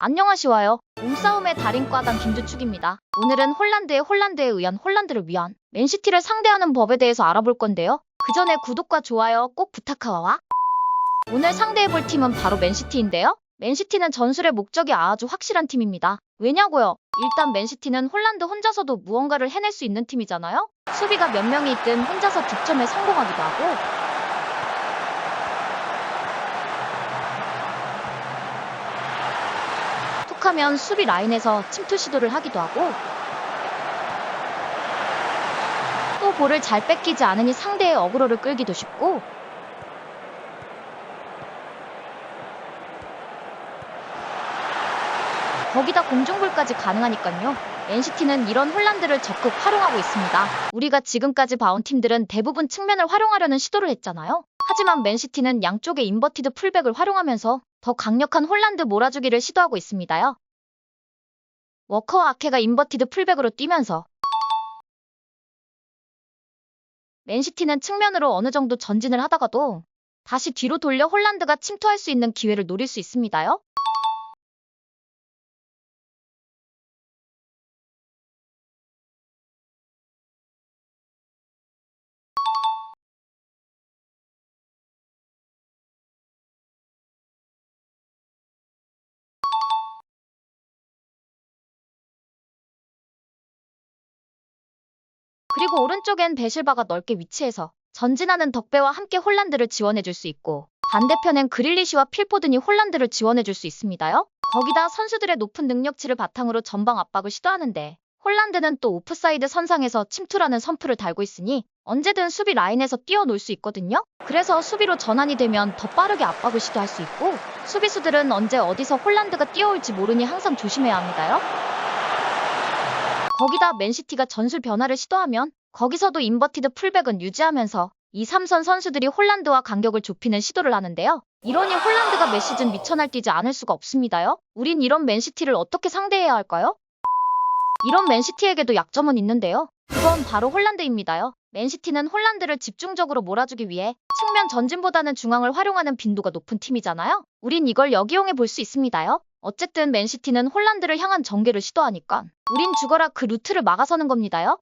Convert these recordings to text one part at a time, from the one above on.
안녕하시와요. 몸싸움의 달인과당 김주축입니다. 오늘은 홀란드의 홀란드에 의한 홀란드를 위한 맨시티를 상대하는 법에 대해서 알아볼 건데요. 그 전에 구독과 좋아요 꼭 부탁하와. 오늘 상대해볼 팀은 바로 맨시티인데요. 맨시티는 전술의 목적이 아주 확실한 팀입니다. 왜냐고요? 일단 맨시티는 홀란드 혼자서도 무언가를 해낼 수 있는 팀이잖아요. 수비가 몇 명이 있든 혼자서 득점에 성공하기도 하고 툭하면 수비 라인에서 침투 시도를 하기도 하고 또 볼을 잘 뺏기지 않으니 상대의 어그로를 끌기도 쉽고 거기다 공중볼까지 가능하니까요. NCT는 이런 홀란드를 적극 활용하고 있습니다. 우리가 지금까지 봐온 팀들은 대부분 측면을 활용하려는 시도를 했잖아요. 하지만 맨시티는 양쪽의 인버티드 풀백을 활용하면서 더 강력한 홀란드 몰아주기를 시도하고 있습니다요. 워커와 아케가 인버티드 풀백으로 뛰면서 맨시티는 측면으로 어느 정도 전진을 하다가도 다시 뒤로 돌려 홀란드가 침투할 수 있는 기회를 노릴 수 있습니다요. 그리고 오른쪽엔 베실바가 넓게 위치해서 전진하는 덕배와 함께 홀란드를 지원해줄 수 있고 반대편엔 그릴리시와 필포든이 홀란드를 지원해줄 수 있습니다요. 거기다 선수들의 높은 능력치를 바탕으로 전방 압박을 시도하는데 홀란드는 또 오프사이드 선상에서 침투라는 선풀을 달고 있으니 언제든 수비 라인에서 뛰어놀 수 있거든요. 그래서 수비로 전환이 되면 더 빠르게 압박을 시도할 수 있고 수비수들은 언제 어디서 홀란드가 뛰어올지 모르니 항상 조심해야 합니다요. 거기다 맨시티가 전술 변화를 시도하면 거기서도 인버티드 풀백은 유지하면서 2, 3선 선수들이 홀란드와 간격을 좁히는 시도를 하는데요. 이러니 홀란드가 몇 시즌 미쳐 날 뛰지 않을 수가 없습니다요. 우린 이런 맨시티를 어떻게 상대해야 할까요? 이런 맨시티에게도 약점은 있는데요. 그건 바로 홀란드입니다요. 맨시티는 홀란드를 집중적으로 몰아주기 위해 측면 전진보다는 중앙을 활용하는 빈도가 높은 팀이잖아요. 우린 이걸 역이용해 볼 수 있습니다요. 어쨌든 맨시티는 홀란드를 향한 전개를 시도하니까 우린 죽어라 그 루트를 막아서는 겁니다요.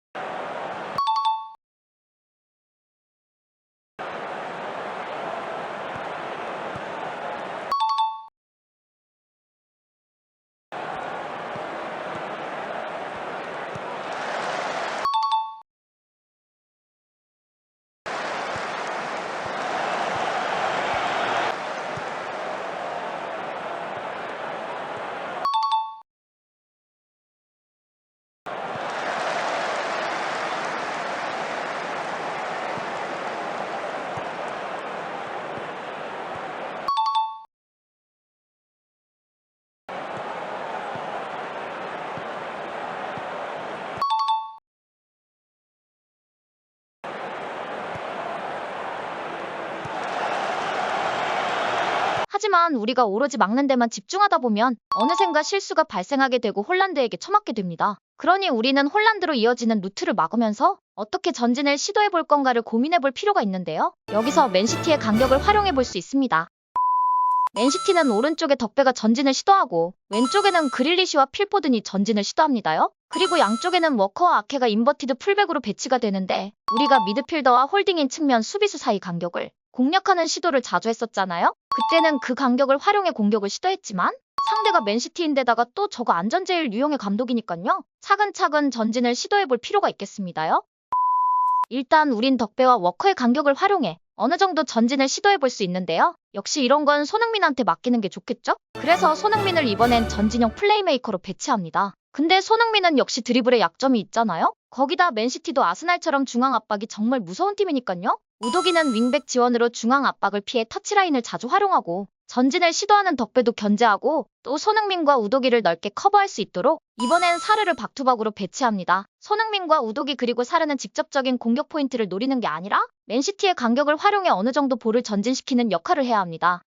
하지만 우리가 오로지 막는 데만 집중하다 보면 어느샌가 실수가 발생하게 되고 홀란드에게 처맞게 됩니다. 그러니 우리는 홀란드로 이어지는 루트를 막으면서 어떻게 전진을 시도해 볼 건가를 고민해 볼 필요가 있는데요. 여기서 맨시티의 간격을 활용해 볼 수 있습니다. 맨시티는 오른쪽에 덕배가 전진을 시도하고 왼쪽에는 그릴리시와 필포든이 전진을 시도합니다요. 그리고 양쪽에는 워커와 아케가 인버티드 풀백으로 배치가 되는데 우리가 미드필더와 홀딩인 측면 수비수 사이 간격을 공략하는 시도를 자주 했었잖아요. 그때는 그 간격을 활용해 공격을 시도했지만 상대가 맨시티인데다가 또 저거 안전제일 유형의 감독이니까요. 차근차근 전진을 시도해 볼 필요가 있겠습니다요. 일단 우린 덕배와 워커의 간격을 활용해 어느 정도 전진을 시도해 볼 수 있는데요. 역시 이런 건 손흥민한테 맡기는 게 좋겠죠? 그래서 손흥민을 이번엔 전진형 플레이메이커로 배치합니다. 근데 손흥민은 역시 드리블에 약점이 있잖아요? 거기다 맨시티도 아스날처럼 중앙 압박이 정말 무서운 팀이니까요. 우도기는 윙백 지원으로 중앙 압박을 피해 터치라인을 자주 활용하고 전진을 시도하는 덕배도 견제하고 또 손흥민과 우도기를 넓게 커버할 수 있도록 이번엔 사르를 박투박으로 배치합니다. 손흥민과 우도기 그리고 사르는 직접적인 공격 포인트를 노리는 게 아니라 맨시티의 간격을 활용해 어느 정도 볼을 전진시키는 역할을 해야 합니다.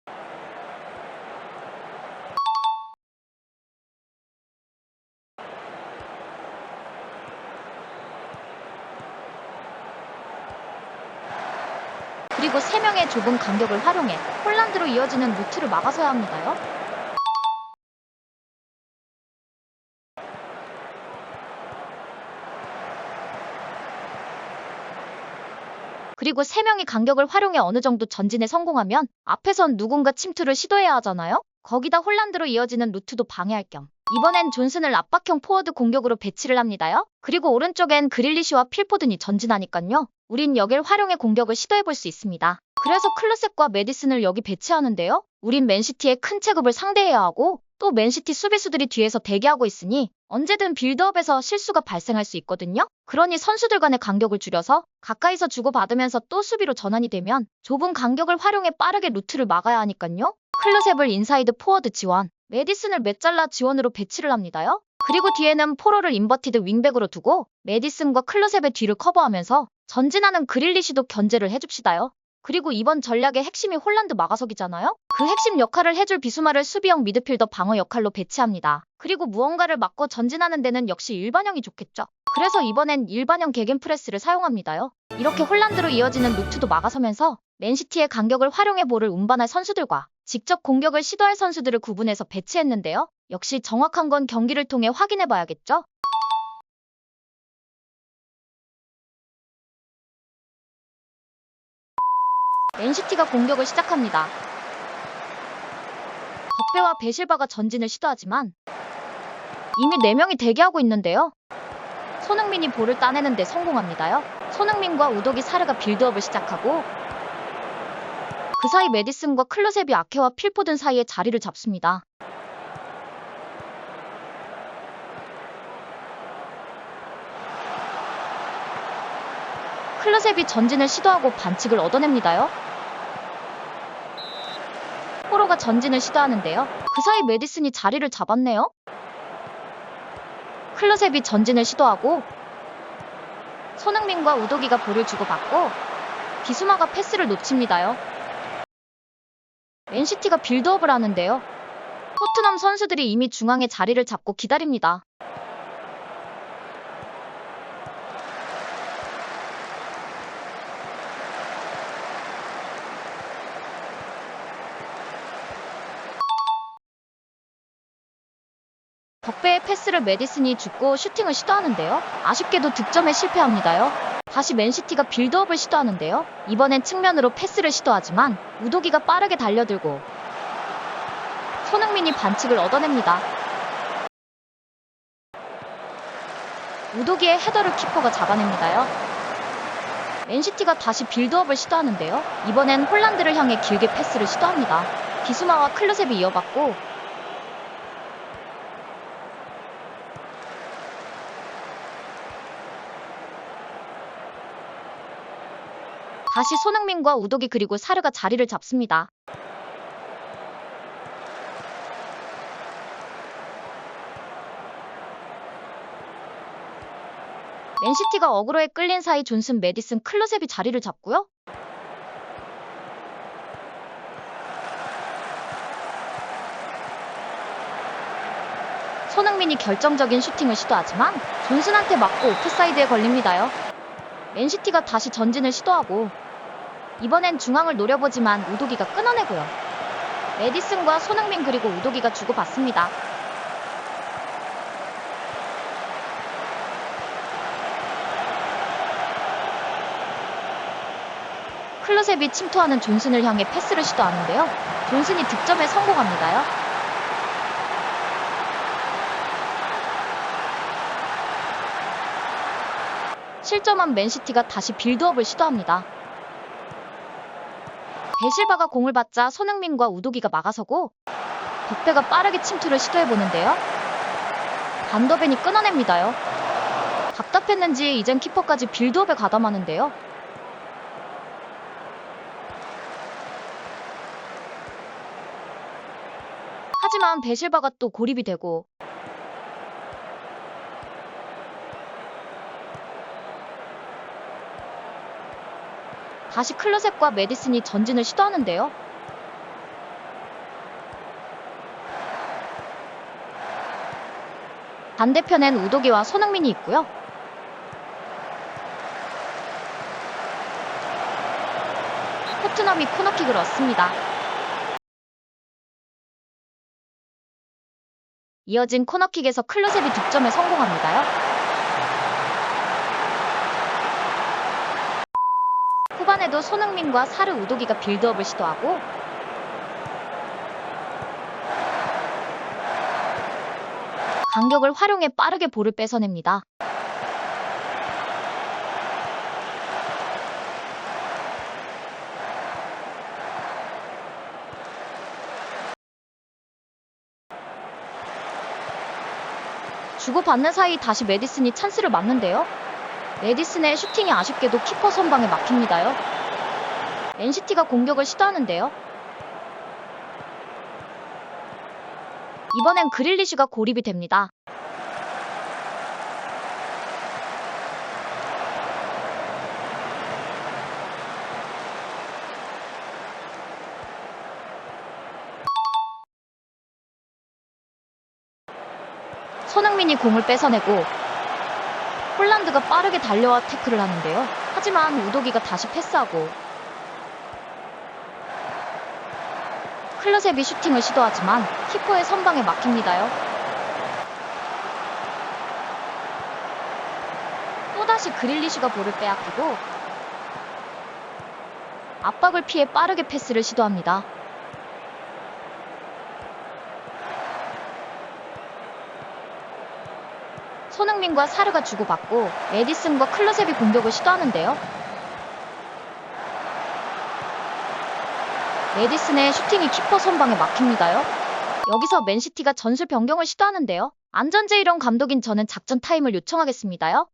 그리고 3명의 좁은 간격을 활용해 홀란드로 이어지는 루트를 막아서야 합니다요. 그리고 3명이 간격을 활용해 어느 정도 전진에 성공하면 앞에선 누군가 침투를 시도해야 하잖아요? 거기다 홀란드로 이어지는 루트도 방해할 겸 이번엔 존슨을 압박형 포워드 공격으로 배치를 합니다요. 그리고 오른쪽엔 그릴리시와 필포든이 전진하니깐요. 우린 여길 활용해 공격을 시도해볼 수 있습니다. 그래서 클로셋과 메디슨을 여기 배치하는데요. 우린 맨시티의 큰 체급을 상대해야 하고 또 맨시티 수비수들이 뒤에서 대기하고 있으니 언제든 빌드업에서 실수가 발생할 수 있거든요. 그러니 선수들 간의 간격을 줄여서 가까이서 주고받으면서 또 수비로 전환이 되면 좁은 간격을 활용해 빠르게 루트를 막아야 하니깐요. 클로셉을 인사이드 포워드 지원, 메디슨을 맷잘라 지원으로 배치를 합니다요. 그리고 뒤에는 포로를 인버티드 윙백으로 두고 메디슨과 클로셉의 뒤를 커버하면서 전진하는 그릴리시도 견제를 해줍시다요. 그리고 이번 전략의 핵심이 홀란드 막아서기잖아요? 그 핵심 역할을 해줄 비수마를 수비형 미드필더 방어 역할로 배치합니다. 그리고 무언가를 막고 전진하는 데는 역시 일반형이 좋겠죠. 그래서 이번엔 일반형 개겐프레스를 사용합니다요. 이렇게 홀란드로 이어지는 루트도 막아서면서 맨시티의 간격을 활용해 볼을 운반할 선수들과 직접 공격을 시도할 선수들을 구분해서 배치했는데요. 역시 정확한 건 경기를 통해 확인해 봐야겠죠? 맨시티가 공격을 시작합니다. 덕배와 베실바가 전진을 시도하지만 이미 4명이 대기하고 있는데요. 손흥민이 볼을 따내는데 성공합니다요. 손흥민과 우독이 사르가 빌드업을 시작하고 그 사이 메디슨과 클로셉이 아케와 필포든 사이에 자리를 잡습니다. 클로셉이 전진을 시도하고 반칙을 얻어냅니다요. 포로가 전진을 시도하는데요. 그 사이 메디슨이 자리를 잡았네요. 클로셉이 전진을 시도하고 손흥민과 우도기가 볼을 주고받고 비수마가 패스를 놓칩니다요. 맨시티가 빌드업을 하는데요. 토트넘 선수들이 이미 중앙에 자리를 잡고 기다립니다. 덕배의 패스를 메디슨이 죽고 슈팅을 시도하는데요. 아쉽게도 득점에 실패합니다요. 다시 맨시티가 빌드업을 시도하는데요. 이번엔 측면으로 패스를 시도하지만 우도기가 빠르게 달려들고 손흥민이 반칙을 얻어냅니다. 우도기의 헤더를 키퍼가 잡아냅니다요. 맨시티가 다시 빌드업을 시도하는데요. 이번엔 홀란드를 향해 길게 패스를 시도합니다. 비수마와 클루셉이 이어받고 다시 손흥민과 우독이 그리고 사르가 자리를 잡습니다. 맨시티가 어그로에 끌린 사이 존슨 메디슨 클로셉이 자리를 잡고요. 손흥민이 결정적인 슈팅을 시도하지만 존슨한테 맞고 오프사이드에 걸립니다요. 맨시티가 다시 전진을 시도하고 이번엔 중앙을 노려보지만 우도기가 끊어내고요. 메디슨과 손흥민 그리고 우도기가 주고받습니다. 클로셉이 침투하는 존슨을 향해 패스를 시도하는데요. 존슨이 득점에 성공합니다요. 실점한 맨시티가 다시 빌드업을 시도합니다. 베실바가 공을 받자 손흥민과 우도기가 막아서고 덕배가 빠르게 침투를 시도해보는데요. 반더벤이 끊어냅니다요. 답답했는지 이젠 키퍼까지 빌드업에 가담하는데요. 하지만 베실바가 또 고립이 되고 다시 클로셉과 메디슨이 전진을 시도하는데요. 반대편엔 우도기와 손흥민이 있고요. 토트넘이 코너킥을 얻습니다. 이어진 코너킥에서 클로셉이 득점에 성공합니다요. 후반에도 손흥민과 사르 우도기가 빌드업을 시도하고 간격을 활용해 빠르게 볼을 뺏어냅니다. 주고받는 사이 다시 메디슨이 찬스를 맞는데요. 메디슨의 슈팅이 아쉽게도 키퍼 선방에 막힙니다요. NCT가 공격을 시도하는데요. 이번엔 그릴리슈가 고립이 됩니다. 손흥민이 공을 뺏어내고 홀란드가 빠르게 달려와 태클을 하는데요. 하지만 우도기가 다시 패스하고 클로셉이 슈팅을 시도하지만 키퍼의 선방에 막힙니다요. 또다시 그릴리슈가 볼을 빼앗기고 압박을 피해 빠르게 패스를 시도합니다. 손흥민과 사르가 주고받고 메디슨과 클로셉이 공격을 시도하는데요. 메디슨의 슈팅이 키퍼 선방에 막힙니다요. 여기서 맨시티가 전술 변경을 시도하는데요. 안전제 이론 감독인 저는 작전 타임을 요청하겠습니다요.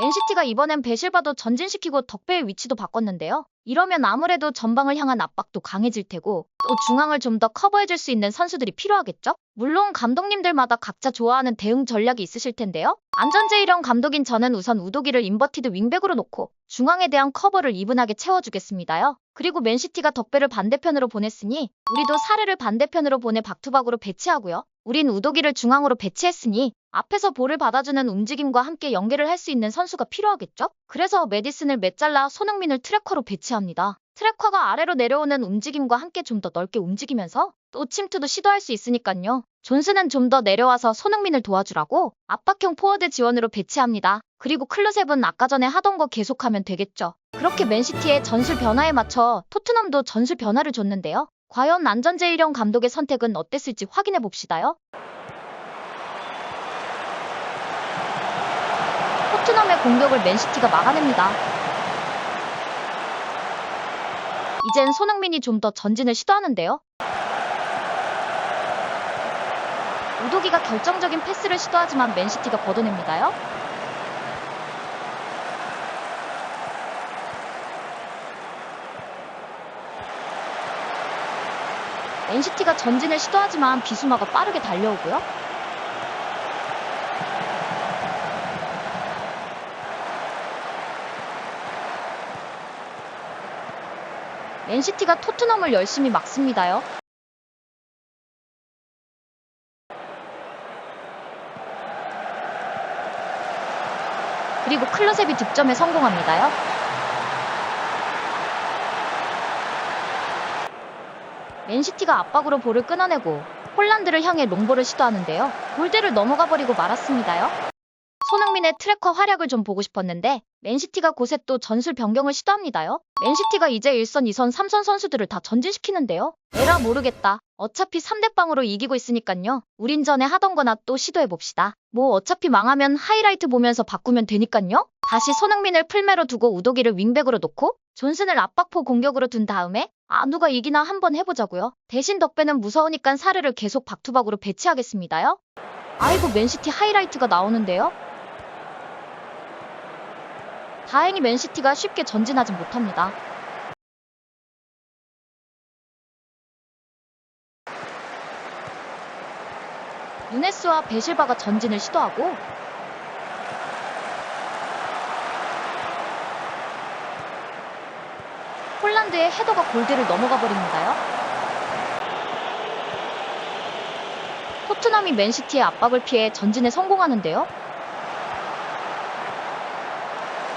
맨시티가 이번엔 베실바도 전진시키고 덕배의 위치도 바꿨는데요. 이러면 아무래도 전방을 향한 압박도 강해질 테고 또 중앙을 좀 더 커버해줄 수 있는 선수들이 필요하겠죠? 물론 감독님들마다 각자 좋아하는 대응 전략이 있으실 텐데요. 안전제 이론 감독인 저는 우선 우도기를 인버티드 윙백으로 놓고 중앙에 대한 커버를 이분하게 채워주겠습니다요. 그리고 맨시티가 덕배를 반대편으로 보냈으니 우리도 사르를 반대편으로 보내 박투박으로 배치하고요. 우린 우도기를 중앙으로 배치했으니 앞에서 볼을 받아주는 움직임과 함께 연계를 할 수 있는 선수가 필요하겠죠? 그래서 메디슨을 맷잘라 손흥민을 트래커로 배치합니다. 트래커가 아래로 내려오는 움직임과 함께 좀 더 넓게 움직이면서 또 침투도 시도할 수 있으니까요. 존스는 좀더 내려와서 손흥민을 도와주라고 압박형 포워드 지원으로 배치합니다. 그리고 클로셉은 아까 전에 하던 거 계속하면 되겠죠. 그렇게 맨시티의 전술 변화에 맞춰 토트넘도 전술 변화를 줬는데요. 과연 안전제일형 감독의 선택은 어땠을지 확인해 봅시다요. 토트넘의 공격을 맨시티가 막아냅니다. 이젠 손흥민이 좀 더 전진을 시도하는데요. 우도기가 결정적인 패스를 시도하지만 맨시티가 걷어냅니다요. NCT가 전진을 시도하지만 비수마가 빠르게 달려오고요. 맨시티가 토트넘을 열심히 막습니다요. 그리고 클로셉이 득점에 성공합니다요. 맨시티가 압박으로 볼을 끊어내고 홀란드를 향해 롱볼을 시도하는데요. 골대를 넘어가 버리고 말았습니다요. 손흥민의 트래커 활약을 좀 보고 싶었는데 맨시티가 곳에 또 전술 변경을 시도합니다요. 맨시티가 이제 1선, 2선, 3선 선수들을 다 전진시키는데요. 에라 모르겠다. 어차피 3대0으로 이기고 있으니깐요. 우린 전에 하던 거나 또 시도해봅시다. 뭐 어차피 망하면 하이라이트 보면서 바꾸면 되니깐요. 다시 손흥민을 풀매로 두고 우도기를 윙백으로 놓고 존슨을 압박포 공격으로 둔 다음에 아 누가 이기나 한번 해보자고요. 대신 덕배는 무서우니까 사르를 계속 박투박으로 배치하겠습니다요. 아이고 맨시티 하이라이트가 나오는데요. 다행히 맨시티가 쉽게 전진하지 못합니다. 누네스와 베실바가 전진을 시도하고 폴란드의 헤더가 골대를 넘어가 버립니다요. 토트넘이 맨시티의 압박을 피해 전진에 성공하는데요.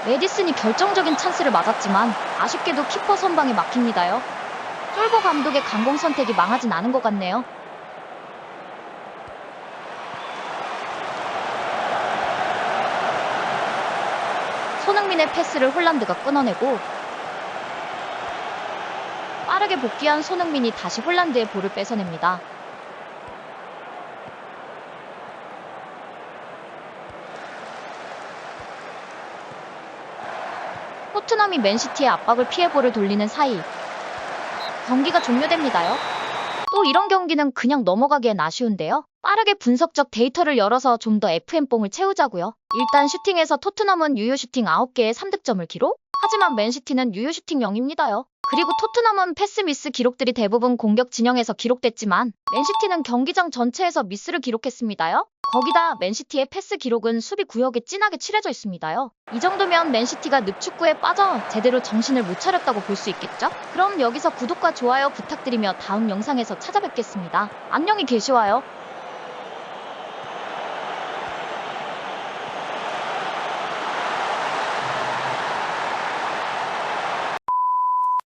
메디슨이 결정적인 찬스를 맞았지만 아쉽게도 키퍼 선방에 막힙니다요. 쫄보 감독의 강공 선택이 망하진 않은 것 같네요. 손흥민의 패스를 홀란드가 끊어내고 빠르게 복귀한 손흥민이 다시 홀란드의 볼을 뺏어냅니다. 토트넘이 맨시티의 압박을 피해 볼을 돌리는 사이 경기가 종료됩니다요. 또 이런 경기는 그냥 넘어가기엔 아쉬운데요. 빠르게 분석적 데이터를 열어서 좀 더 FM뽕을 채우자고요. 일단 슈팅에서 토트넘은 유효 슈팅 9개에 3득점을 기록? 하지만 맨시티는 유효 슈팅 0입니다요. 그리고 토트넘은 패스 미스 기록들이 대부분 공격 진영에서 기록됐지만 맨시티는 경기장 전체에서 미스를 기록했습니다요. 거기다 맨시티의 패스 기록은 수비 구역에 진하게 칠해져 있습니다요. 이 정도면 맨시티가 늪축구에 빠져 제대로 정신을 못 차렸다고 볼 수 있겠죠? 그럼 여기서 구독과 좋아요 부탁드리며 다음 영상에서 찾아뵙겠습니다. 안녕히 계시와요.